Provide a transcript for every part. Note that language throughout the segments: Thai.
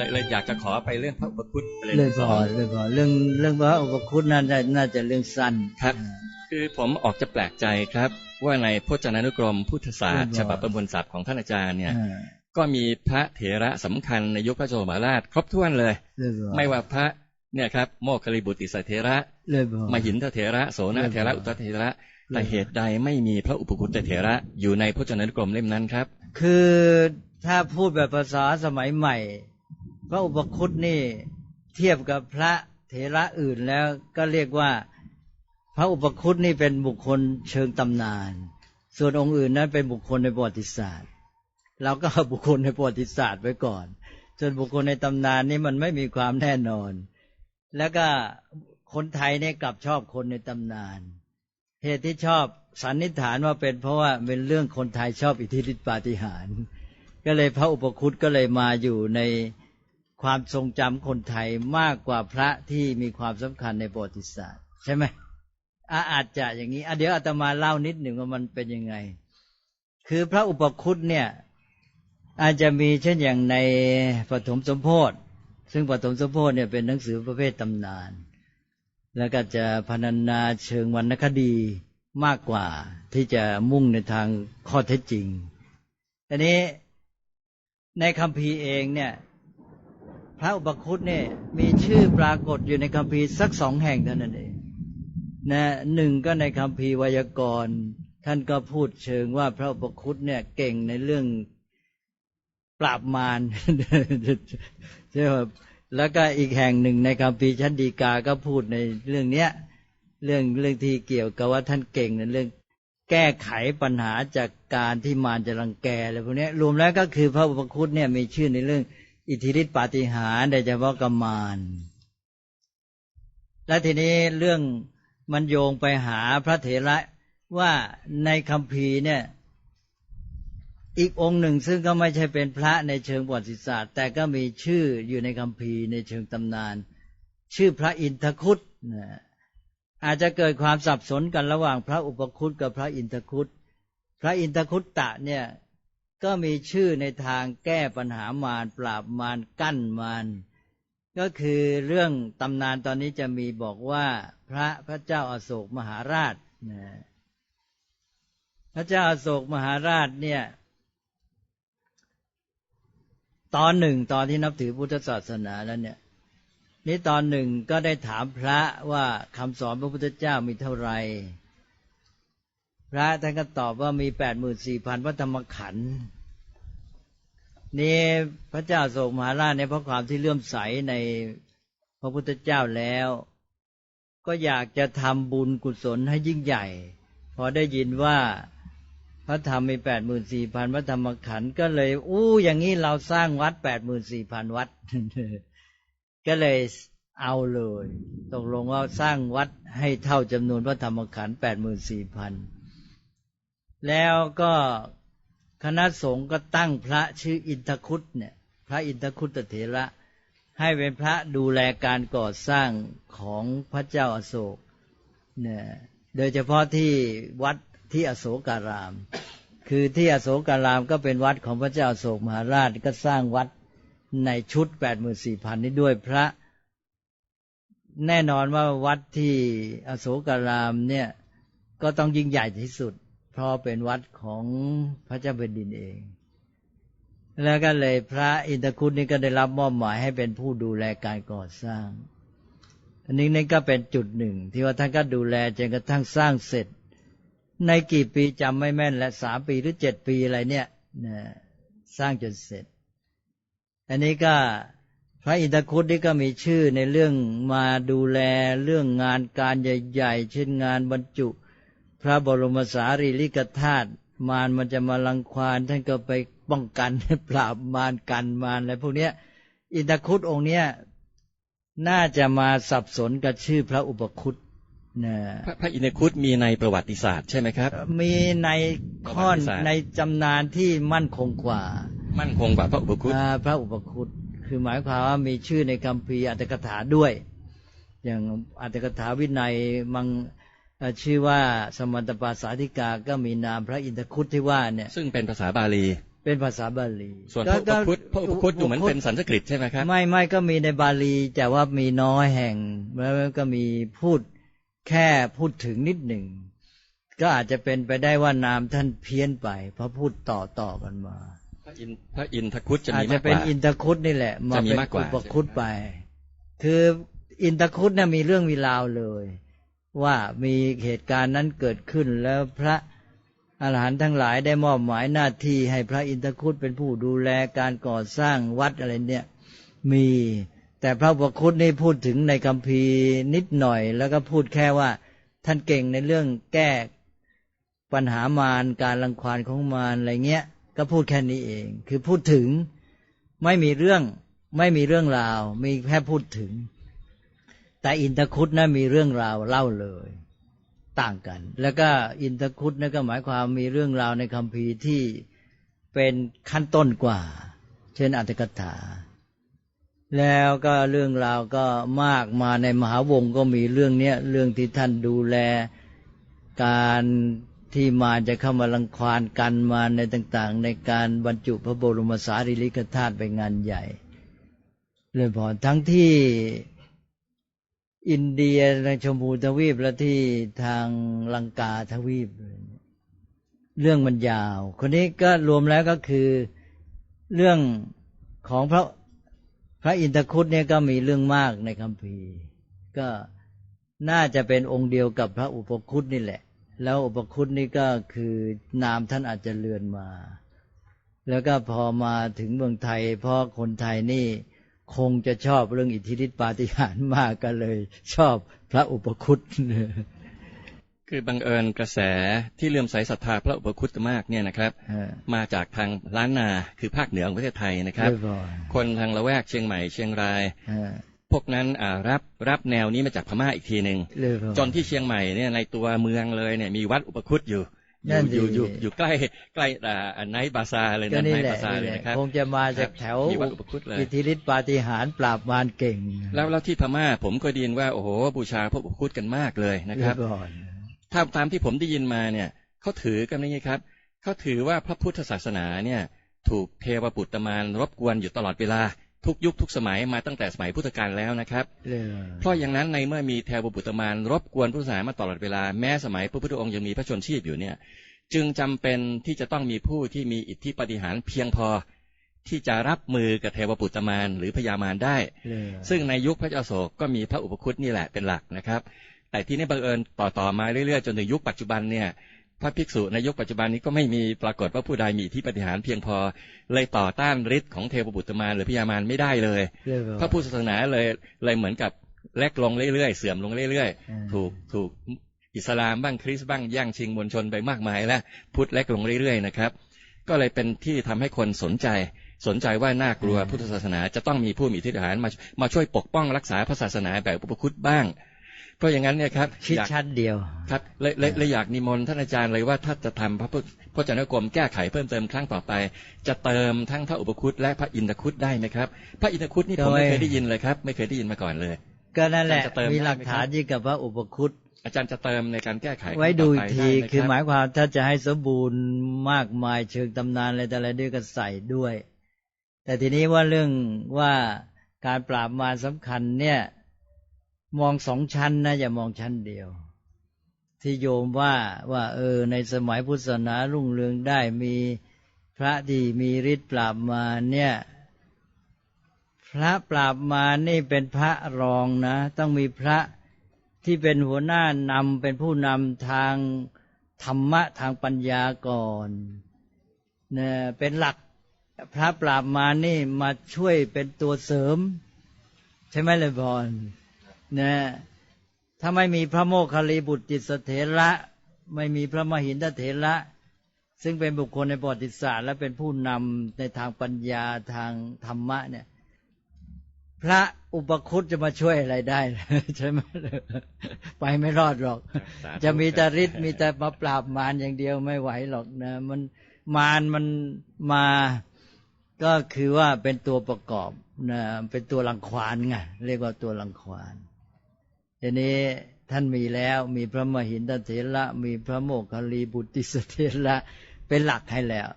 เลยเลยอยากจะขอไปเรื่องพระอุปคุตไปเลยเรื่องสพออนเรื่องพอเรื่องเรื่องพระอุปคุตน่าจะน่าจะเรื่องสั้นครับ คือผมออกจะแปลกใจครับ ว่าในพจนานุกรมพุทธศาสตร์เรื่องพอฉบับประมวลศัพท์ของท่านอาจารย์เนี่ยอ่าก็มีพระเถระสำคัญในยุคพระโจมหาราชครบถ้วนเลยเรื่องพอไม่ว่าพระเนี่ยครับโมคคิริบุตรติสเถระเรื่องพอมหินทเถระโสนเถระเรื่องพออุตตเถระเรื่องพอแต่เหตุใดไม่มีพระอุปคุตเถระอยู่ในพจนานุกรมเล่มนั้นครับ คือถ้าพูดแบบภาษาสมัยใหม่ พระอุปคุตนี่เทียบกับพระเถระอื่นแล้วก็เรียกว่า พระอุปคุตนี่เป็นบุคคลเชิงตำนาน ส่วนองค์อื่นนั้นเป็นบุคคลในประวัติศาสตร์ เราก็เอาบุคคลในประวัติศาสตร์ไว้ก่อน ส่วนบุคคลในตำนานนี่มันไม่มีความแน่นอน แล้วก็คนไทยเนี่ยกลับชอบคนในตำนาน เหตุที่ชอบสันนิษฐานว่าเป็นเพราะว่าเป็นเรื่องคนไทยชอบอิทธิฤทธิปาฏิหาริย์ก็เลยพระอุปคุตก็เลยมาอยู่ใน ความทรงจำคนไทยมากกว่าพระที่มีความสำคัญในประวัติศาสตร์ ใช่ไหมอาอาจจะอย่างนี้อะเดี๋ยวอาตมาเล่านิดหนึ่งว่ามันเป็นยังไง คือพระอุปคุตเนี่ย อาจจะมีเช่นอย่างในปฐมสมโพธิซึ่งปฐมสมโพธิเนี่ยเป็นหนังสือประเภทตำนาน แล้วก็จะพรรณนาเชิงวรรณคดีมากกว่าที่จะมุ่งในทางข้อเท็จจริงอันนี้ในคำพีเองเนี่ย พระอุปคุตเนี่ยมีชื่อปรากฏอยู่ในคำพีร์สักสองแห่งเท่านั้นเองนะหนึ่งก็ในคำพีร์ไวยากรณ์ท่านก็พูดเชิงว่าพระอุปคุตเนี่ยเก่งในเรื่องปราบมารใช่ไหมแล้วก็อีกแห่งหนึ่งในคำพีชั้นดีกาก็พูดในเรื่องเนี้ย เรื่องเรื่องที่เกี่ยวกับว่าท่านเก่งในเรื่องแก้ไขปัญหาจากการที่มารจะรังแกอะไรพวกนี้รวมแล้วก็คือพระอุปคุตเนี่ยมีชื่อในเรื่อง อิทธิฤทธิปาฏิหาริย์โดยเฉพาะกมารและทีนี้เรื่องมันโยงไปหาพระเถระว่าในคำพีเนี่ย อีกองค์หนึ่งซึ่งก็ไม่ใช่เป็นพระในเชิงประวัติศาสตร์ แต่ก็มีชื่ออยู่ในคำพีในเชิงตำนาน ชื่อพระอินทคุตนะอาจจะเกิดความสับสนกันระหว่างพระอุปคุตกับพระอินทคุตพระอินทคุตตะเนี่ย ก็มีชื่อในทางแก้ปัญหามารปราบมารกั้นมารก็คือเรื่องตำนานตอนนี้จะมีบอกว่าพระพระเจ้าอาโศกมหาราชนะพระเจ้าอาโศกมหาราชเนี่ย ตอนหนึ่งตอนที่นับถือพุทธศาสนาแล้วเนี่ย นี่ตอนหนึ่งก็ได้ถามพระว่าคำสอนพระพุทธเจ้ามีเท่าไหร่ พระท่านก็ตอบว่ามีแปดหมื่นสี่พันพระธรรมขันธ์นี่พระเจ้าโศกมหาราชในเพราะความที่เลื่อมใสในพระพุทธเจ้าแล้ว ก็อยากจะทำบุญกุศลให้ยิ่งใหญ่ พอได้ยินว่าพระธรรมมีแปดหมื่นสี่พันพระธรรมขันธ์ก็เลย อู้อย่างนี้เราสร้างวัดแปดหมื่นสี่พันวัด ก็เลยเอาเลยตกลงว่าสร้างวัดให้เท่าจำนวนพระธรรมขันธ์แปดหมื่นสี่พัน แล้วก็คณะสงฆ์ก็ตั้งพระชื่ออินทคุตเนี่ย พระอินทคุตเถระให้เป็นพระดูแลการก่อสร้างของพระเจ้าอาโศกเนี่ยโดยเฉพาะที่วัดที่อโศการาม คือที่อโศการามก็เป็นวัดของพระเจ้าอโศกมหาราชก็สร้างวัดในชุดแปดหมื่นสี่พันนี้ด้วยพระ แน่นอนว่าวัดที่อโศการามเนี่ยก็ต้องยิ่งใหญ่ที่สุด เพราะเป็นวัดของพระเจ้าแผ่นดินเอง แล้วก็เลยพระอินทคุณนี่ก็ได้รับมอบหมายให้เป็นผู้ดูแลการก่อสร้าง อันนี้นี่ก็เป็นจุดหนึ่ง ที่ว่าท่านก็ดูแลจนกระทั่งสร้างเสร็จ ในกี่ปีจำไม่แม่น และสามปีหรือเจ็ดปีอะไรเนี่ยนะสร้างจนเสร็จ อันนี้ก็พระอินทคุตนี่ก็มีชื่อในเรื่องมาดูแลเรื่องงานการใหญ่ ๆ เช่นงานบรรจุ พระบรมสารีริกธาตุมารมันจะมาลังควานท่านก็ไปป้องกันปราบมารกันมารอะไรพวกเนี้ย อินทคุตองค์เนี้ยน่าจะมาสับสนกับชื่อพระอุปคุตนะพระพระอินทคุตมีในประวัติศาสตร์ใช่ไหมครับ มีในข้อนประวัติศาสตร์ในจำนานที่มั่นคงกว่า มั่นคงกว่าพระอุปคุตอ่าพระอุปคุตคือหมายความว่ามีชื่อในคัมภีร์อัตถกถาด้วย อย่างอัตถกถาวินัยมังเอ่อ ชื่อว่าสมันตปาสาธิกาก็มีนามพระอินทคุตที่ว่าเนี่ย ซึ่งเป็นภาษาบาลี เป็นภาษาบาลี ส่วนพระอุปคุตพระอุปคุตดูเหมือนเป็นสันสกฤตใช่ไหมครับ ไม่ไม่ก็มีในบาลีแต่ว่ามีน้อยแห่งแล้วก็มีพูดแค่พูดถึงนิดหนึ่งก็อาจจะเป็นไปได้ว่านามท่านเพี้ยนไป เพราะพูดต่อต่อกันมา พระอินพระอินทคุตจะอาจมีจะมากกเป็นว่าอินทคุตนี่แหละมาจะมีเป็นมากกว่าอุปคุตไป คืออินทคุตเนี่ยมีเรื่องมีราวเลย ว่ามีเหตุการณ์นั้นเกิดขึ้นแล้วพระอาหารหันต์ทั้งหลายได้มอบหมายหน้าที่ให้พระอินทคุตเป็นผู้ดูแลการก่อสร้างวัดอะไรเนี่ย มีแต่พระอุปคุตนี่พูดถึงในคัมภีร์นิดหน่อย แล้วก็พูดแค่ว่า ท่านเก่งในเรื่องแก้ปัญหามารการรังควานของมารอะไรเงี้ย ก็พูดแค่นี้เอง คือพูดถึงไม่มีเรื่องไม่มีเรื่องราว มีแค่พูดถึง แต่อินทคุตนะมีเรื่องราวเล่าเลย ต่างกัน แล้วก็อินทคุตนั่นก็หมายความมีเรื่องราวในคัมภีที่เป็นขั้นต้นกว่า เช่นอัตถกถา แล้วก็เรื่องราวก็มากมาในมหาวงก็มีเรื่องเนี้ยเรื่องที่ท่านดูแลการที่มาจะเข้ามาลังควานกันมาในต่างๆ ในการบรรจุพระบรมสารีริกธาตุไปงานใหญ่เลยพอทั้งที่ อินเดียในชมพูทวีปและที่ทางลังกาทวีป เรื่องมันยาว คนนี้ก็รวมแล้วก็คือเรื่องของพระพระอินทคุตเนี่ยก็มีเรื่องมากในคัมภีร์ก็น่าจะเป็นองค์เดียวกับพระอุปคุตนี่แหละ แล้วอุปคุตนี่ก็คือนามท่านอาจจะเลือนมา แล้วก็พอมาถึงเมืองไทยเพราะคนไทยนี่ คงจะชอบเรื่องอิทธิฤทธิปาฏิหาริย์มากก็เลย ชอบพระอุปคุตคือบังเอิญกระแสที่เลื่อมใสศรัทธาพระอุปคุตมากเนี่ยนะครับเออมาจากทางล้านนาคือภาคเหนือของประเทศไทยนะครับเรียบร้อยคนทางละแวกเชียงใหม่เชียงรายเออพวกนั้นอ่ารับรับแนวนี้มาจากพม่าอีกทีหนึ่งเรียบร้อยจนที่เชียงใหม่เนี่ยในตัวเมืองเลยเนี่ยมีวัดอุปคุตอยู่ อนั่ยู่นอยู่สิอยู่อยู่ใกล้ใกล้อ่าไนท์บาซาเลยก็นะนี่ไนท์แหละบาซานี่เลแหยละนะครับคงจะมาจากแถวมีวัดอุปคุตเลยอิทธิฤทธิปาฏิหาริย์ปราบมารเก่ง แล้วแล้วที่พม่าผมก็ไดีนว่าโอ้โหบูชาพระอุปคุตกันมากเลยนะครับเยอยถ้าตามที่ผมได้ยินมาเนี่ยเขาถือกันอย่างนี้ครับเขาถือว่าพระพุทธศาสนาเนี่ย ถูกเทวปุตตมารรบกวนอยู่ตลอดเวลา ทุกยุคทุกสมัยมาตั้งแต่สมัยพุทธกาลแล้วนะครับเรื่อยเพราะอย่างนั้นในเมื่อมีเทวปุตตมารรบกวนพุทธศาสนามาตลอดเวลาแม้สมัยพระพุทธองค์ยังมีพระชนชีพอยู่เนี่ย จึงจำเป็นที่จะต้องมีผู้ที่มีอิทธิปฏิหารย์เพียงพอที่จะรับมือกับเทวปุตตมารหรือพญามารได้เรื่อยซึ่งในยุคพระเจ้าอโศกก็มีพระอุปคุตนี่แหละเป็นหลักนะครับ แต่ที่นี่บังเอิญต่อต่อมาเรื่อยๆ จนถึงยุคปัจจุบันเนี่ย พระภิกษุในยุคปัจจุบันนี้ก็ไม่มีปรากฏว่าผู้ใดมีที่ปฏิหารย์เพียงพอ เลยต่อต้านฤทธิ์ของเทวบุตรมารหรือพญามารไม่ได้เลยเรื่อยพระพุทธศาสนาเลยเลยเหมือนกับเล็กลงเรื่อยๆ เสื่อมลงเรื่อยอืมๆถูกถูกอิสลามบ้างคริสต์บ้างย่างชิงมวลชนไปมากมายแล้วพุทธเล็กลงเรื่อยๆนะครับ ก็เลยเป็นที่ทำให้คนสนใจสนใจว่าน่ากลัวพุทธศาสนาจะต้องมีผู้มีอิทธิฐานมามาช่วยปกป้องรักษาพระศาสนาแบบอุปคุตบ้าง เพราะอย่างนั้นเนี่ยครับคิดอยากชั้นเดียวครับเลยเลยเลยอยากนิมนต์ท่านอาจารย์เลยว่าถ้าจะทำพระพุทธพจนานุกรมแก้ไขเพิ่มเติมครั้งต่อไป จะเติมทั้งพระอุปคุตและพระอินทคุตได้ไหมครับ พระอินทคุตนี่ผมไม่เคยได้ยินเลยครับ ไม่เคยได้ยินมาก่อนเลย ก็นั่นแหละอาจารย์จะเติมมีหลักได้ไหมครับฐานยิ่งกับพระอุปคุตอาจารย์จะเติมในการแก้ไข ไว้ดูอีกรั้งทีต่ไปได้ไคือหมายรับความถ้าจะให้สมบูรณ์มากมายเชิงตำนานอะไรแต่อะไรด้วยก็ใส่ด้วย แต่ทีนี้ว่าเรื่องว่าการปราบมารสำคัญเนี่ย มองสองชั้นนะอย่ามองชั้นเดียว ที่โยมว่าว่า เออ ในสมัยพุทธศาสนารุ่งเรืองได้มีพระที่มีฤทธิ์ปราบมาเนี่ย พระปราบมานี่เป็นพระรองนะ ต้องมีพระที่เป็นหัวหน้านำเป็นผู้นำทางธรรมะทางปัญญาก่อนเนี่ยเป็นหลักพระปราบมานี่มาช่วยเป็นตัวเสริม ใช่ไหมเลยพร นะถ้าไม่มีพระโมคคัลลีบุตรติสเถระ ไม่มีพระมหินทเถระ ซึ่งเป็นบุคคลในประวัติศาสตร์ และเป็นผู้นำในทางปัญญาทางธรรมะเนี่ย พระอุปคุตจะมาช่วยอะไรได้ใช่ไหมไปไม่รอดหรอกสาธุจะมีแต่ฤทธิ์มีแต่มาปราบมารอย่างเดียวไม่ไหวหรอกนะ มันมารมันมาก็คือว่าเป็นตัวประกอบนะเป็นตัวรังควานไงเรียกว่าตัวรังควาน ทีนี้ท่านมีแล้วมีพระมหินทเถระมีพระโมคคัลลีบุตรติสเถระเป็นหลักให้แล้ว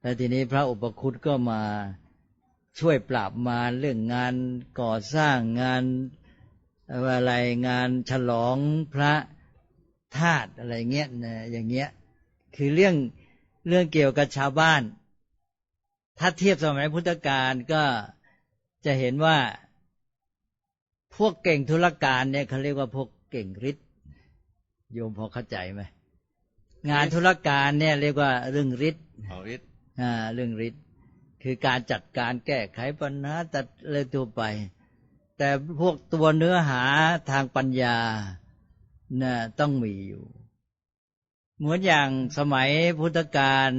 แล้วทีนี้พระอุปคุตก็มาช่วยปราบมารเรื่องงานก่อสร้างงานอะไรงานฉลองพระธาตุอะไรเงี้ยนะอย่างเงี้ย คือเรื่องเรื่องเกี่ยวกับชาวบ้าน ถ้าเทียบสมัยพุทธกาลก็จะเห็นว่า พวกเก่งธุรการเนี่ยเขาเรียกว่าพวกเก่งฤทธิ์โยมพอเข้าใจไหมงานธุรการเนี่ยเรียกว่าเรื่องฤทธิ์เอาฤทธิ์อ่า เรื่องฤทธิ์คือการจัดการแก้ไขปัญหาตัดอะไรตัวไป แต่พวกตัวเนื้อหาทางปัญญาน่ะต้องมีอยู่ เหมือนอย่างสมัยพุทธกาล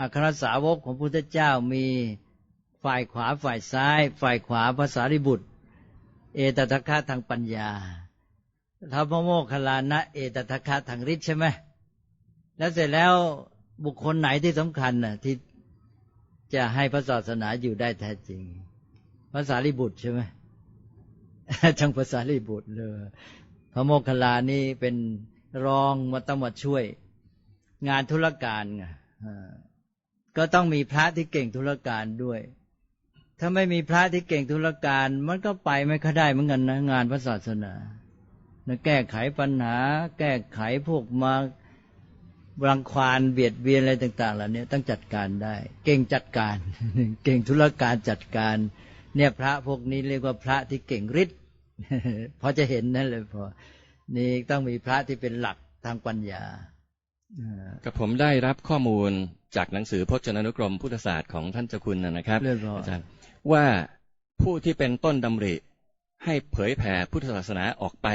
อัครสาวกของพุทธเจ้ามีฝ่ายขวาฝ่ายซ้าย ฝ่ายขวาภาษาริบุตร เอตตะคะทางปัญญาท้าพระโมคลานะ เอตตะคะทางฤทธิ์ใช่ไหมแล้วเสร็จแล้วบุคคลไหนที่สำคัญน่ะ ที่จะให้พระศาสนาอยู่ได้แท้จริงภาษาลิบุตรใช่ไหมจังภาษาลิบุตรเลยพระโมคคัลลานี่เป็นรองมาต้องมาช่วย งานธุรการไงก็ต้องมีพระที่เก่งธุรการด้วย ถ้าไม่มีพระที่เก่งธุรการ มันก็ไปไม่ค่อยได้เหมือนกันนะงานพระศาสนานะแก้ไขปัญหา แก้ไขพวกมารังควานเบียดเบียนอะไรต่าง ๆ เหล่านี้ต้องจัดการได้ เก่งจัดการ เก่งธุรการจัดการ เนี่ยพระพวกนี้เรียกว่าพระที่เก่งฤทธิ์พอจะเห็นนั่นเลยพอนี่ต้องมีพระที่เป็นหลักทางปัญญาอ่ากับผมได้รับข้อมูลจากหนังสือพจนานุกรมพุทธศาสตร์ของท่านเจ้าคุณนะนะครับเรื่อยพออาจารย์ ว่าผู้ที่เป็นต้นดำริ ให้เผยแผ่พุทธศาสนาออกไป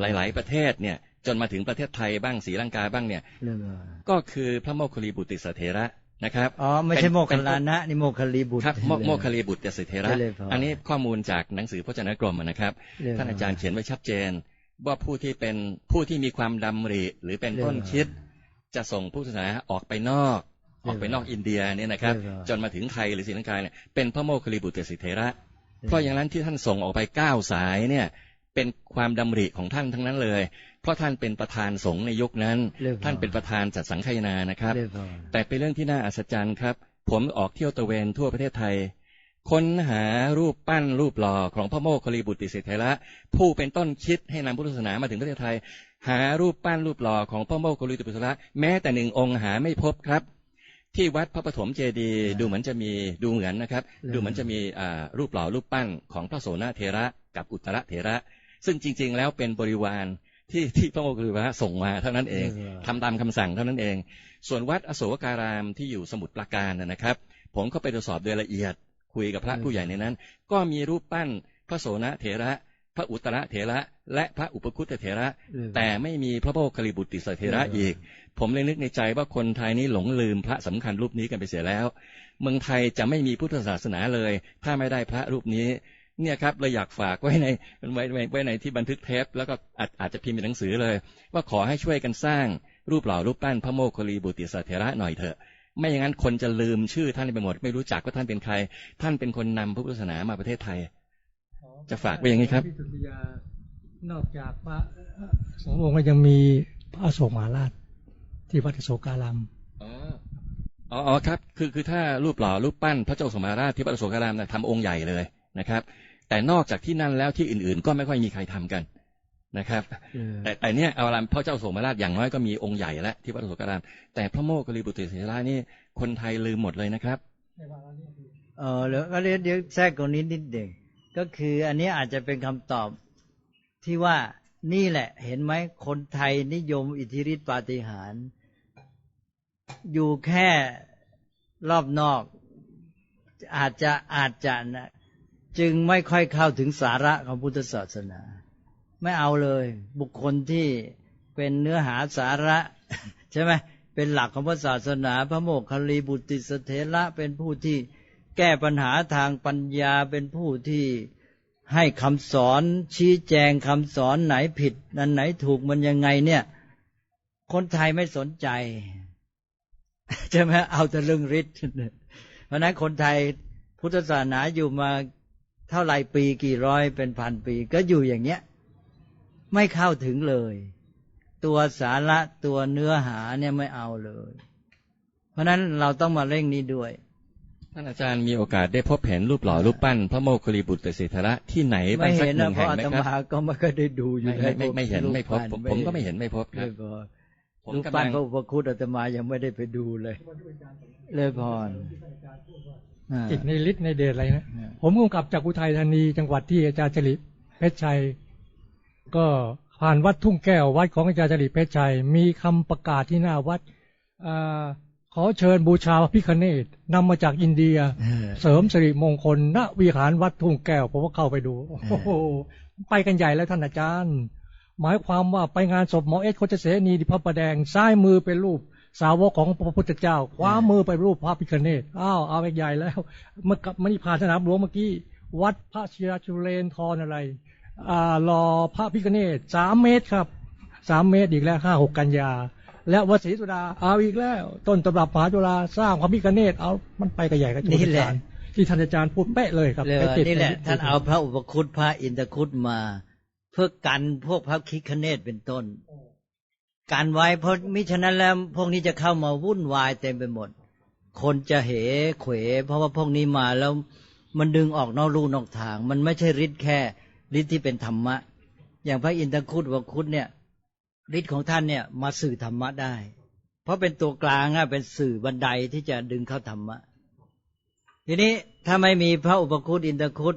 หลาย ๆ ประเทศเนี่ย จนมาถึงประเทศไทยบ้างศรีลังกาบ้างเนี่ยเรื่อยพอก็คือพระโมคคัลลีบุตรสเถระนะครับอ๋อไม่ใช่โมคคัลลานะนี่โมคคัลลีบุตรครับโมโมคคัลลีบุตรสเถระเจริญพรอันนี้ข้อมูลจากหนังสือพจนานุกรมนะครับเรื่อยพท่านอาจารย์เขียนไว้ชัดเจน ว่าผู้ที่เป็นผู้ที่มีความดำริ หรือเป็นต้นคิด จะส่งผู้ศาสนาออกไปนอก ออกไปนอกอินเดียเนี่ยนะครับ จนมาถึงไทยหรือศรีลังกาเนี่ยเป็นพระโมคคัลลีบุตรสิเถระ เพราะอย่างนั้นที่ท่านส่งออกไปเก้าสายเนี่ยเป็นความดำริของท่านทั้งนั้นเลย เพราะท่านเป็นประธานสงฆ์ในยุคนั้นรื่อยพอท่านเป็นประธานจัดสังฆายนานะครับเรื่อยพอแต่เป็นเรื่องที่น่าอัศจรรย์ครับ ผมออกเที่ยวตระเวนทั่วประเทศไทย ค้นหารูปปั้นรูปหล่อของพระโมคคัลลีบุตรสิเถระ ผู้เป็นต้นคิดให้นำพุทธศาสนามาถึงประเทศไทย หารูปปั้นรูปหล่อของพระโมคคัลลีบุตรสิเถระแม้แต่หนึ่งองค์หาไม่พบครับ ที่วัดพระปฐมเจดีย์ดูเหมือนจะมีดูเหมือนนะครับ ดูเหมือนจะมีอ่ารูปหล่อรูปปั้นของพระโสนเถระกับอุตตรเถระ ซึ่งจริง ๆ แล้วเป็นบริวารที่ที่พระโมคคัลลีบุตรส่งมาเท่านั้นเองเออทำตามคำสั่งเท่านั้นเอง ส่วนวัดอโศการามที่อยู่สมุทรปราการนะนะครับ ผมก็ไปตรวจสอบโดยละเอียดคุยกับพระผู้ใหญ่ในนั้น ก็มีรูปปั้นพระโสนเถระ พระอุตตรเถระ และพระอุปคุตเถระเรื่อยพอแต่ไม่มีพระโมคคัลลีบุตรติสเถระอีก ผมเลยนึกในใจว่าคนไทยนี้หลงลืมพระสำคัญรูปนี้กันไปเสียแล้ว เมืองไทยจะไม่มีพุทธศาสนาเลย ถ้าไม่ได้พระรูปนี้เนี่ยครับเราอยากฝากไว้ในไว้ไว้ไว้ในที่บันทึกเทปแล้วก็อาจอาจจะพิมพ์เป็นหนังสือเลย ว่าขอให้ช่วยกันสร้างรูปหล่อรูปปั้นพระโมคคัลลีบุตรติสเถระหน่อยเถอะ ไม่อย่างนั้นคนจะลืมชื่อท่านไปหมด ไม่รู้จักว่าท่านเป็นใคร ท่านเป็นคนนำพระพุทธศาสนามาประเทศไทย จะฝากไว้อย่างนี้ครับพิสุทธิยานอกจากพระสององค์ก็ยังมีพระอโศกมหาราชที่วัดอโศการามอ๋ออ๋ออ๋อครับ คือคือถ้ารูปหล่อรูปปั้นพระเจ้าสมมาราชที่พระอโศการามนะทำองค์ใหญ่เลยนะครับ แต่นอกจากที่นั่นแล้วที่อื่นๆ ก็ไม่ค่อยมีใครทำกันนะครับเออแต่แต่เนี่ยเอาละพระเจ้าโสมราชอย่างน้อยก็มีองค์ใหญ่แล้วที่วัดอโศการามแต่พระโมคคัลลีบุตรเถระนี่คนไทยลืมหมดเลยนะครับเออแล้วก็เดี๋ยวเดี๋ยวแทรกตรงนี้นิดเดียว ก็คืออันนี้อาจจะเป็นคำตอบที่ว่านี่แหละ เห็นไหมคนไทยนิยมอิทธิฤทธิปาฏิหาริย์อยู่แค่รอบนอก อาจจะอาจจะนะจึงไม่ค่อยเข้าถึงสาระของพุทธศาสนา ไม่เอาเลย บุคคลที่เป็นเนื้อหาสาระ ใช่ไหมเป็นหลักของพระศาสนา พระโมคคัลลีบุตติสเถระเป็นผู้ที่ แก้ปัญหาทางปัญญาเป็นผู้ที่ให้คำสอนชี้แจงคำสอนไหนผิดอันไหนถูกมันยังไงเนี่ย คนไทยไม่สนใจใช่ไหมเอาแต่เรื่องฤทธิ์เพราะนั้นคนไทยพุทธศาสนาอยู่มาเท่าไหรปีกี่ร้อยเป็นพันปี ก็อยู่อย่างเงี้ย ไม่เข้าถึงเลย ตัวสาระตัวเนื้อหาเนี่ยไม่เอาเลย เพราะนั้นเราต้องมาเร่งนี้ด้วย ท่านอาจารย์มีโอกาสได้พบเห็นรูปหล่อรูปปั้น พระโมคคิริบุตรสิทธระที่ไหนบ้าไม่งสักเห็นหนะนึ่งเพแห่ราะอาไหมตครับมาก็ไม่เคยได้ดูอยู่ไม่ไม่ไม่เห็นไม่พบผมก็ไม่เห็นไม่พบครับผมรูปปั้นพระอุปคุตอาตมายังไม่ได้ไปดูเลย เลยพรจิตในฤทธิ์ในเดชอะไรนะผมกำกับจากอุทัยธานีจังหวัดที่อาจารย์จริเพชรชัย ก็ผ่านวัดทุ่งแก้ววัดของอาจารย์จริเพชรชัย มีคำประกาศที่หน้าวัดอา ขอเชิญบูชาพระพิคเนตนำมาจากอินเดียเออเสริมสิริมงคลณวิหารวัดทุ่งแก้วผมก็เข้าไปดูโอ้โหไปกันใหญ่แล้วท่านอาจารย์ หมายความว่าไปงานศพหมอเอสโคจเสนีที่พระประแดงซ้ายมือเป็นรูปสาวกของพระพุทธเจ้าขวามือเป็นรูปพระพิคเนตอ้าวเอาไปใหญ่แล้วเมื่อกับมันผ่านสนามหลวงเมื่อกี้วัดพระศิราจุเรนทรอะไรอ่ารอพระพิคเนตสามเมตรครับสามเมตรอีกแล้วห้าหกกันยา และวัดศรีสุดาเอาอีกแล้ว ต้นตำรับมหาจุฬาสร้างพระพิคเนตเอามันไปกันใหญ่กันนี่แหละที่ท่านอาจารย์พูดเป๊ะเลยครับเลยไปติดนี่แหละใท่านเอาพระอุปคุตพระอินทคุตมา เพื่อกันพวกพระคิคเนตเป็นต้นกันไว้เพราะมิฉะนั้นแล้วพวกนี้จะเข้ามาวุ่นวายเต็มไปหมด คนจะเหเขวเพราะว่าพวกนี้มาแล้วมันดึงออกนอกลู่นอกทาง มันไม่ใช่ฤทธิ์แค่ฤทธิ์ที่เป็นธรรมะ อย่างพระอินทคุตอุปคุตเนี่ย ฤทธิ์ของท่านเนี่ยมาสื่อธรรมะได้ เพราะเป็นตัวกลางอะเป็นสื่อบันไดที่จะดึงเข้าธรรมะ ทีนี้ถ้าไม่มีพระอุปคุตอินทคุต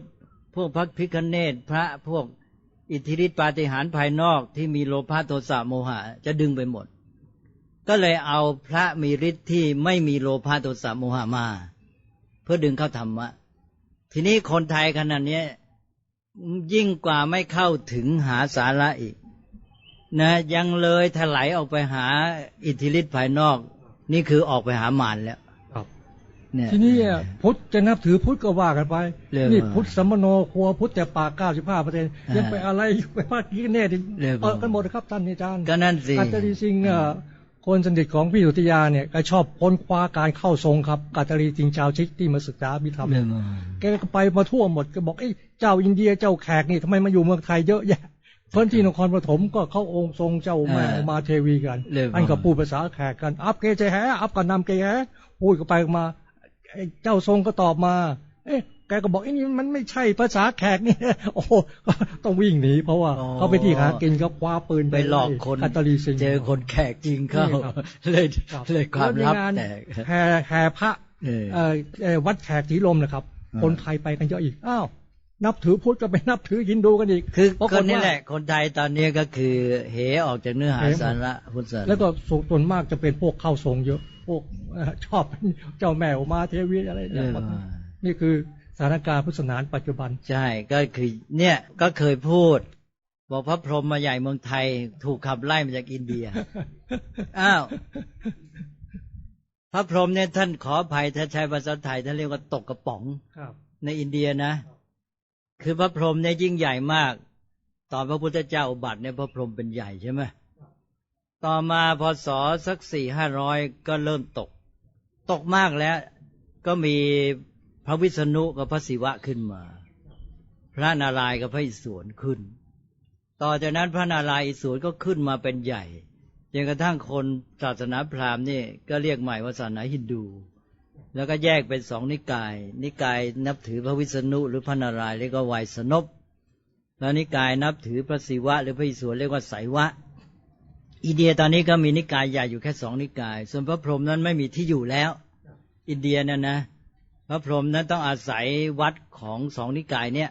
พวกพระพิคเนตพระพวกอิทธิฤทธิปาฏิหาริย์ภายนอกที่มีโลภะโทสะโมหะ จะดึงไปหมด ก็เลยเอาพระมีฤทธิ์ที่ไม่มีโลภะโทสะโมหะมา เพื่อดึงเข้าธรรมะ ทีนี้คนไทยขนาดนี้ยยิ่งกว่าไม่เข้าถึงหาสาระอีก นะยังเลยถลายออกไปหาอิทธิฤทธิ์ภายนอก นี่คือออกไปหามารแล้วครับเนี่ยทีนี้อะพุทธจะนับถือพุทธก็ว่ากันไปเรื่องนี่ว่าพุทธสมโนครัวพุทธแต่ปากเก้าสิบห้าเปอร์เซ็นต์อ่ายัยังไปอะไรไปพาดพิคเนตเรื่องว่าเปิดกันหมดนะครับท่านอาจารย์ก็นั่นสิอาจารย์สิงห์เอ่อคนสนิทของพี่สุติยาเนี่ยก็ชอบค้นคว้าการเข้าทรงครับกาตาลีจิงชาวชิกที่มาศึกษาบิธรรมเรื่องว่าแกก็ไปมาทั่วหมดก็บอกไอ้ยเจ้าอินเดียเจ้าแขกนี่ทำไมมาอยู่เมืองไทยเยอะแยะ เพื่อนที่นครปฐมก็เข้าองค์ทรงเจ้าแม่อ่ามาเทวีกันเรื่องว่าอันก็พูดภาษาแขกกัน อัพเกเจแฮอัพกันนำเกแฮพูดกันไปมาไอ้เจ้าทรงก็ตอบมา เอ๊ะแกก็บอกไอ้นี่มันไม่ใช่ภาษาแขกนี่โอ้โหก็ต้องวิ่งหนีเพราะว่าอ๋อเขาไปที่หากินก็คว้าปืนไปหลอกคนคาตาลีซิงเจอคนแขกจริงเข้านี่ครับเลยครับเลยความแในลับงานแตกแห่แห่พระเออเอ่อเอ่อวัดแขกสีลมนะครับอ่าคนไทยไปกันเยอะอีกอ้าว นับถือพุทธก็ไปนับถือฮินดูกันอีกคือปรากคฏนนี้ว่าแหละ คนไทยตอนนี้ก็คือเหออกจากเนื้อหาเหหมดสาระพุทธศาสนาแล้วก็ส่วนมากจะเป็นพวกเข้าทรงเยอะ พวกเอ่อชอบเจ้าแม่อุมาเทวีอะไรเอเนี่ยอนี่คือสถานการณ์พุทธศาสนาปัจจุบันใช่ก็คือเนี่ยก็เคยพูด บอกพระพรหมมาใหญ่เมืองไทย ถูกขับไล่มาจากอินเดียอ้าวพระพรหมเนี่ยท่านขออภัยถ้าใช้ภาษาไทยท่านเรียกว่าตกกระป๋องครับในอินเดียนะ คือพระพรหมเนี่ยยิ่งใหญ่มาก ตอนพระพุทธเจ้าอุบัติเนี่ยพระพรหมเป็นใหญ่ใช่ไหมต่อมาพศสักสี่ห้าร้อยก็เริ่มตก ตกมากแล้ว ก็มีพระวิษณุกับพระศิวะขึ้นมา พระนารายณ์กับพระอิศวรขึ้น ต่อจากนั้นพระนารายณ์อิศวรก็ขึ้นมาเป็นใหญ่จนกระทั่งคนศาสนาพราหมณ์นี่ก็เรียกใหม่ว่าศาสนาฮินดู แล้วก็แยกเป็นสองนิกาย นิกายนับถือพระวิษณุหรือพระนารายณ์เรียกว่าไวยสนพแล้วนิกายนับถือพระศิวะ หรือพระอิศวรเรียกว่าไสยวะ อินเดียตอนนี้ก็มีนิกายใหญ่อยู่แค่สองนิกาย ส่วนพระพรหมนั้นไม่มีที่อยู่แล้ว อินเดียนั่นนะ พระพรหมนั้นต้องอาศัยวัดของสองนิกายเนี่ย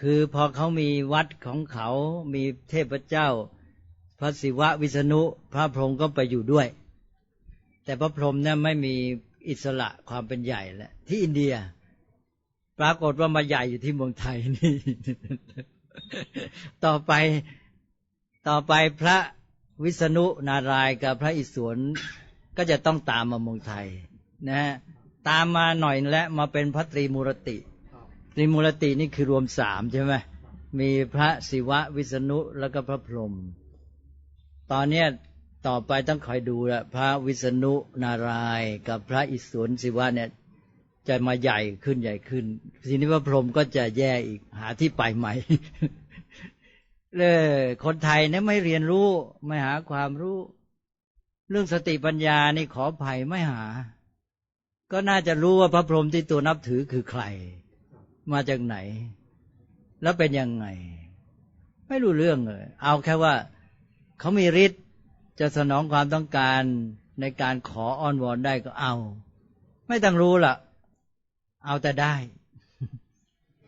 คือพอเขามีวัดของเขา มีเทพเจ้า พระศิวะวิษณุ พระพรหมก็ไปอยู่ด้วย แต่พระพรหมเนี่ยไม่มี อิสระความเป็นใหญ่แหละที่อินเดีย ปรากฏว่ามาใหญ่อยู่ที่เมืองไทยนี่ ต่อไปต่อไปพระวิษณุนารายกับพระอิศวรก็จะต้องตามมาเมืองไทย นะฮะตามมาหน่อยและมาเป็นพระตรีมูรติ ตรีมูรตินี่คือรวมสามใช่ไหมมีพระศิวะวิษณุแล้วก็พระพรหมตอนเนี้ย ต่อไปต้องคอยดูละพระวิษณุนารายกับพระอิศวรศิวะเนี่ยจะมาใหญ่ขึ้นใหญ่ขึ้น ทีนี้พระพรหมก็จะแย่อีกหาที่ไปใหม่เลยคนไทยเนี่ยไม่เรียนรู้ ไม่หาความรู้ เรื่องสติปัญญานี่ขออภัยไม่หา ก็น่าจะรู้ว่าพระพรหมที่ตัวนับถือคือใคร มาจากไหน แล้วเป็นยังไง ไม่รู้เรื่องเลยเอาแค่ว่าเขามีฤทธิ์ จะสนองความต้องการในการขออ้อนวอนได้ก็เอา ไม่ต้องรู้ล่ะ เอาแต่ได้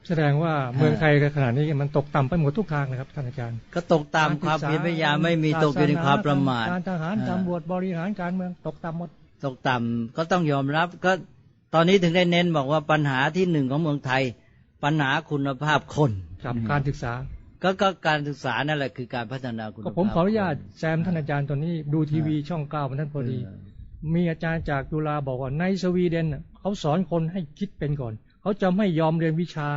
แสดงว่าเมืองไทยขณะนี้มันตกต่ำไปหมดทุกทางนะครับท่านอาจารย์ ก็ตกตามความเพียรพยายามไม่มีตกอยู่ในความประมาทการทหารอ่าตำรวจบริหารการเมืองตกต่ำหมดตกต่ำก็ต้องยอมรับ ก็ตอนนี้ถึงได้เน้นบอกว่าปัญหาที่หนึ่งของเมืองไทย ปัญหาคุณภาพคนกับการศึกษา ก็ก็การศึกษานั่นแหละคือการพัฒนาคุณก็ภาพผมขออนุญาตแซมท่านอาจารย์ตัวนี้ดูทีวีช่องเก้ามันท่านพอดีเออมีอาจารย์จากจุฬาบอกว่าในสวีเดนน่ะเขาสอนคนให้คิดเป็นก่อน เขาจะไม่ยอมเรียนวิชา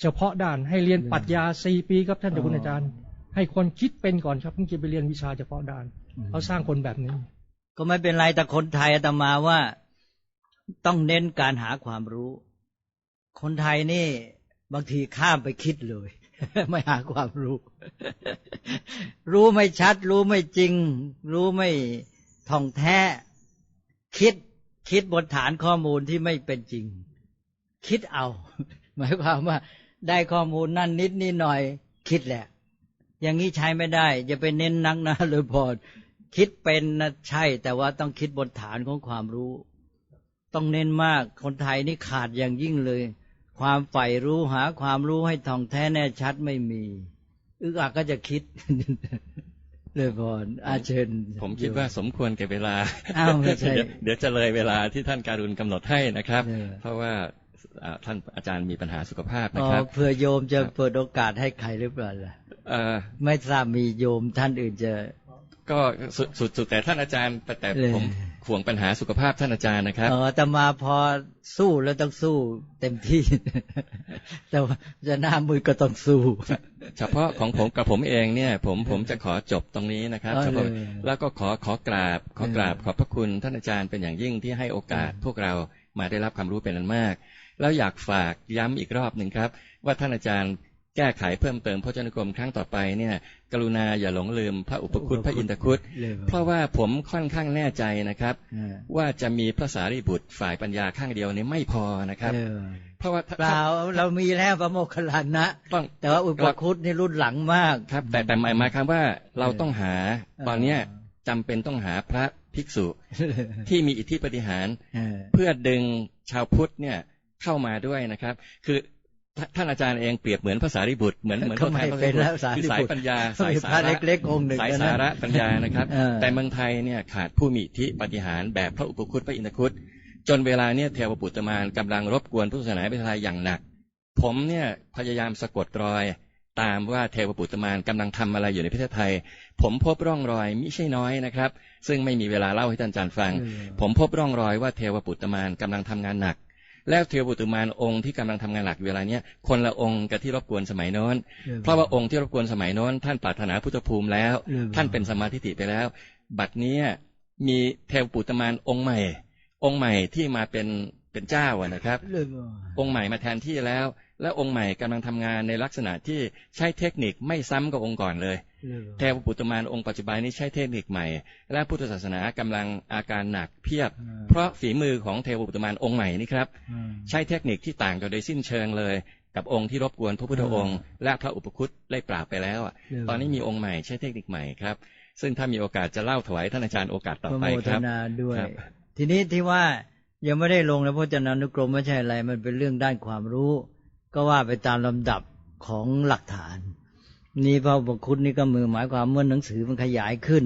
เฉพาะด้านให้เรียนปรัชญาสี่ปีครับท่านเจ้าคุณอาจารย์ ให้คนคิดเป็นก่อนครับถึงจะไปเรียนวิชาเฉพาะด้านเขาสร้างคนแบบนี้ ก็ไม่เป็นไรแต่คนไทยอาตมาว่าต้องเน้นการหาความรู้ คนไทยนี่บางทีข้ามไปคิดเลย ไม่หาความรู้ รู้ไม่ชัด รู้ไม่จริง รู้ไม่ท่องแท้ คิดคิดบนฐานข้อมูลที่ไม่เป็นจริง คิดเอา หมายความว่า ได้ข้อมูลนั่นนิดนี่หน่อย คิดแหละ อย่างนี้ใช้ไม่ได้อย่าไปเน้นนักนะหรือพอคิดเป็นนะใช่ แต่ว่าต้องคิดบนฐานของความรู้ ต้องเน้นมากคนไทยนี่ขาดอย่างยิ่งเลย ความใฝ่รู้หาความรู้ให้ท่องแท้แน่ชัดไม่มี อึกอักก็จะคิดเลยพรอาเชิญ ผมคิดว่าสมควรแก่เวลาอ้าวไม่ใช่เดี๋ยวเดี๋ยวจะเลยเวลาที่ท่านการุณกำหนดให้นะครับเออเพราะว่าอ่าท่านอาจารย์มีปัญหาสุขภาพอ๋นะอครับเพื่อโยมจะครับเปิดโอกาสให้ใครหรือเปล่าล่ะเอ่อไม่ทราบมีโยมท่านอื่นจะ ก็สุดสุดสุดแต่ท่านอาจารย์แต่แต่เลยผม ห่วงปัญหาสุขภาพท่านอาจารย์นะครับเออแต่มาพอสู้แล้วต้องสู้เต็มที่ แต่ว่าจะหน้ามือก็ต้องสู้ เฉพาะของผมกับผมเองเนี่ย ผมผมจะขอจบตรงนี้นะครับเอาเฉพาะเลยแล้วก็ขอขอกราบ ขอกราบเออขอบพระคุณท่านอาจารย์เป็นอย่างยิ่งที่ให้โอกาสพวกเรามาได้รับความรู้เป็นอันมาก แล้วอยากฝากย้ำอีกรอบหนึ่งครับ ว่าท่านอาจารย์ แก้ไขเพิ่มเติมพจนานุกรมครั้งต่อไปเนี่ย กรุณาอย่าหลงลืมพระอุปคุตพระอินทคุตเลยเพราะว่าผมค่อนข้างแน่ใจนะครับเออว่าจะมีพระสารีบุตรฝ่ายปัญญาข้างเดียวนี้ไม่พอนะครับเออเพราะว่าถ้าเปล่าเรามีแล้วพระโมคคัลลานะต้องแต่ว่าอุปคุตนี่รุ่นหลังมากครับ แต่แต่หมายหมายความว่าเราต้องหาเออตอนเนี้ยจำเป็นต้องหาพระภิกษุที่มีอิทธิปฏิหารเออเพื่อดึงชาวพุทธเนี่ยเข้ามาด้วยนะครับ คือ ท่าท่านอาจารย์เองเปรียบเหมือนภาษาริบุตรเหมือนเหมือนก็ไม่ตัวแทเป็นแล้วภาษาริบุตรคือสายปัญญาสายมีสาพระระเล็กๆองค์หนึ่งสายนะสาระปัญญานะครับเออแต่เมืองไทยเนี่ยขาดผู้มีอิทธิปฏิหารแบบพระอุปคุตพระอินทคุตจนเวลาเนี่ยเทวปุตตมานกำลังรบกวนพุทธศาสนาประเทศไทยอย่างหนัก ผมเนี่ยพยายามสะกดรอย ตามว่าเทวปุตตมานกำลังทำอะไรอยู่ในประเทศไทย ผมพบร่องรอยมิใช่น้อยนะครับ ซึ่งไม่มีเวลาเล่าให้ท่านอาจารย์ฟังเออผมพบร่องรอยว่าเทวปุตตมานกำลังทำงานหนัก แล้วเทวปุตตมานองค์ที่กำลังทำงานหนักอยู่เวลาเนี้ยคนละองค์กับที่รบกวนสมัยโน้น เพราะว่าองค์ที่รบกวนสมัยโน้น ท่านปรารถนาพุทธภูมิแล้วเออท่านเป็นสมมาธิติไปแล้ว บัดเนี้ยมีเทวปุตตมานองค์ใหม่ องค์ใหม่ที่มาเป็นเป็นเจ้าอะนะครับเลยบ่องค์ใหม่มาแทนที่แล้ว และองค์ใหม่กำลังทำงานในลักษณะที่ใช้เทคนิคไม่ซ้ำกับองค์ก่อนเลย เลยบ่เทวปุตตมานองค์ปัจจุบันนี้ใช้เทคนิคใหม่ และพุทธศาสนากำลังอาการหนักเพียบอืมเพราะฝีมือของเทวปุตตมานองค์ใหม่นี่ครับอืมใช้เทคนิคที่ต่างกันโดยสิ้นเชิงเลย กับองค์ที่รบกวนพระพุทธองค์ และพระอุปคุตได้ปราบไปแล้วอะเออตอนนี้มีองค์ใหม่ใช้เทคนิคใหม่ครับ ซึ่งถ้ามีโอกาสจะเล่าถวายท่านอาจารย์โอกาสต่อพระไปโมคทรับนาด้วยครับทีนี้ที่ว่ายังไม่ได้ลงในพจนานุกรมไม่ใช่อะไรมันเป็นเรื่องด้านความรู้ ก็ว่าไปตามลำดับของหลักฐาน นี่พระอุปคุณนี่ก็มือหมายความเมื่อหนังสือมันขยายขึ้น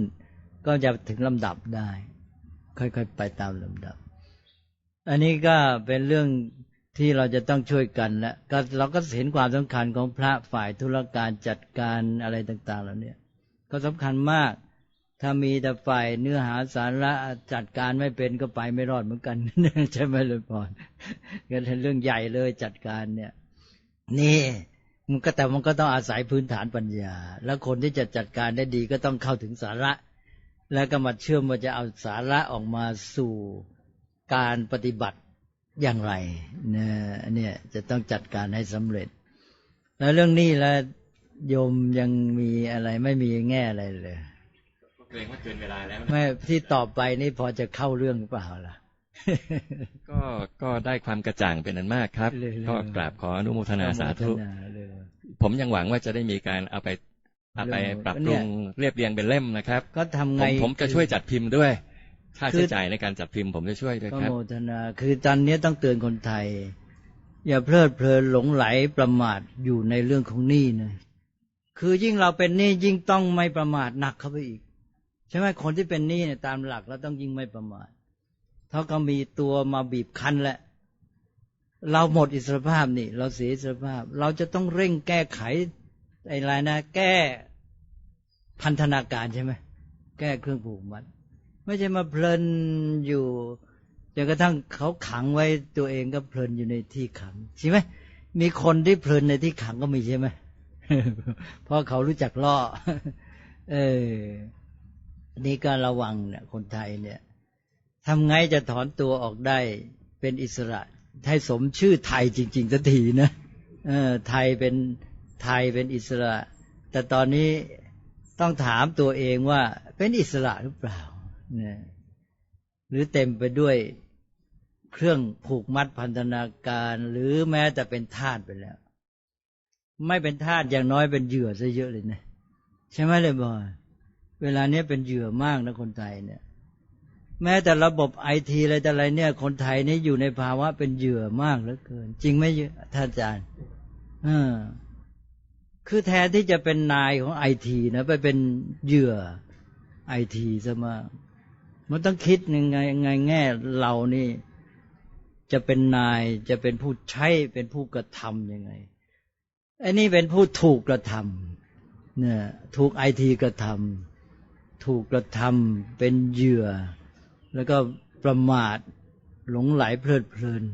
ก็จะถึงลำดับได้ ค่อยๆไปตามลำดับ อันนี้ก็เป็นเรื่องที่เราจะต้องช่วยกันและก็เราก็เห็นความสำคัญของพระฝ่ายธุรการจัดการอะไรต่าง ๆ เหล่านี้ก็สำคัญมาก ถ้ามีแต่ฝ่ายเนื้อหาสาระจัดการไม่เป็นก็ไปไม่รอดเหมือนกันใช่ไหมเลยพรก็เป็นเรื่องใหญ่เลยจัดการเนี่ย นี่ มันก็แต่มันก็ต้องอาศัยพื้นฐานปัญญา แล้วคนที่จะจัดการได้ดีก็ต้องเข้าถึงสาระ แล้วก็มาเชื่อมว่าจะเอาสาระออกมาสู่การปฏิบัติอย่างไรเนี่ยเนี่ยจะต้องจัดการให้สำเร็จ แล้วเรื่องนี้แล้วโยมยังมีอะไรไม่มีแง่อะไรเลยเกรงว่าเกินเวลาแล้วนะไม่ที่ต่อไปนี่พอจะเข้าเรื่องหรือเปล่าล่ะ ก็ก็ได้ความกระจ่างเป็นอันมากครับเลยเลยก็กราบขออนุโมทนาสาธุอนุโมทนาเลยผมยังหวังว่าจะได้มีการเอาไปเอาไปเรื่องปรับปเนี่รุยงเรียบเรียงเป็นเล่มนะครับ ก็ทำผไงมผมจะช่วยจัดพิมพ์ด้วย ค่าคือใช้จ่ายในการจัดพิมพ์ผมจะช่วยด้วยก็ครับโมทนาคือตอนนี้ต้องเตือนคนไทย อย่าเพลิดเพลินหลงไหลประมาทอยู่ในเรื่องของหนี้นะคือยิ่งเราเป็นหนี้ยิ่งต้องไม่ประมาทหนักเข้าไปอีก ใช่ไหมคนที่เป็นหนี้เนี่ยตามหลักเราต้องยิ่งไม่ประมาท เท่าก็มีตัวมาบีบคั้นแหละ เราหมดอิสรภาพนี่ เราเสียอิสรภาพ เราจะต้องเร่งแก้ไขอ้ไรนะ แก้พันธนาการใช่ไหมแก้เครื่องผูกมัดไม่ใช่มาเพลินอยู่จนกระทั่งเขาขังไว้ตัวเองก็เพลินอยู่ในที่ขังใช่ไหมมีคนที่เพลินในที่ขังก็มีใช่ไหมเพราะเขารู้จักล่อ เออ นี่ก็ระวังเนี่ย คนไทยเนี่ย ทำไงจะถอนตัวออกได้เป็นอิสระให้สมชื่อไทยจริงๆสักทีนะเออไทยเป็นไทยเป็นอิสระ แต่ตอนนี้ต้องถามตัวเองว่าเป็นอิสระหรือเปล่าเนี่ยหรือเต็มไปด้วยเครื่องผูกมัดพันธนาการหรือแม้แต่เป็นทาสไปแล้ว ไม่เป็นทาสอย่างน้อยเป็นเหยื่อซะเยอะเลยนะใช่ไหมเลยบอยเวลาเนี้ยเป็นเหยื่อมากนะคนไทยเนี่ย แม้แต่ระบบไอทีอะไรแต่อะไรเนี่ย คนไทยนี่อยู่ในภาวะเป็นเหยื่อมากเหลือเกิน จริงไหมท่านอาจารย์ออคือแทนที่จะเป็นนายของไอทีนะไปเป็นเหยื่อไอทีซะมากมันต้องคิดยังไงยังไงแง่เรานี่ จะเป็นนายจะเป็นผู้ใช้เป็นผู้กระทำยังไงไอ้นี่เป็นผู้ถูกกระทำเนี่ยถูกไอทีกระทำถูกกระทำเป็นเหยื่อ แล้วก็ประมาทหลงไหลเพลิดเพลิน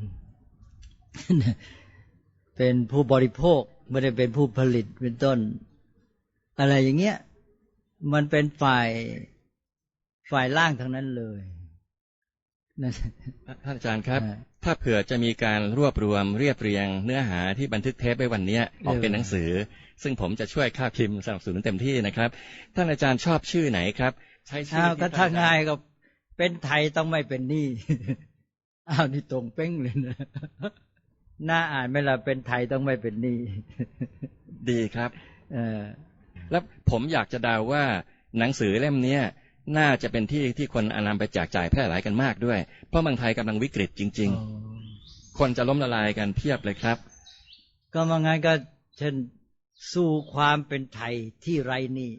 เป็นผู้บริโภคไม่ได้เป็นผู้ผลิตเป็นต้น อะไรอย่างเงี้ย มันเป็นฝ่ายฝ่ายล่างทั้งนั้นเลยนั่นท่านอาจารย์ครับอ่าถ้าเผื่อจะมีการรวบรวมเรียบเรียง เนื้อหาที่บันทึกเทปไว้วันเนี้ยออกเป็นหนังสือ ซึ่งผมจะช่วยค่าพิมพ์สนับสนุนเต็มที่นะครับ ท่านอาจารย์ชอบชื่อไหนครับ ใช้ชื่อ้าวที่ก็ท่ถ้านอจรง่ายก็ เป็นไทยต้องไม่เป็นหนี้อ้าวนี่ตรงเป้งเลยนะน่าอ่านไหมล่ะเป็นไทยต้องไม่เป็นหนี้ดีครับ เออแล้วผมอยากจะเดาว่าหนังสือเล่มเนี้ยน่าจะเป็นที่ที่คนเอานำไปแจกจ่ายแพร่หลายกันมากด้วย เพราะเมืองไทยกำลังวิกฤตจริงอ๋อๆคนจะล้มละลายกันเพียบเลยครับ ก็มางั้นก็เช่นสู้ความเป็นไทยที่ไรหนี้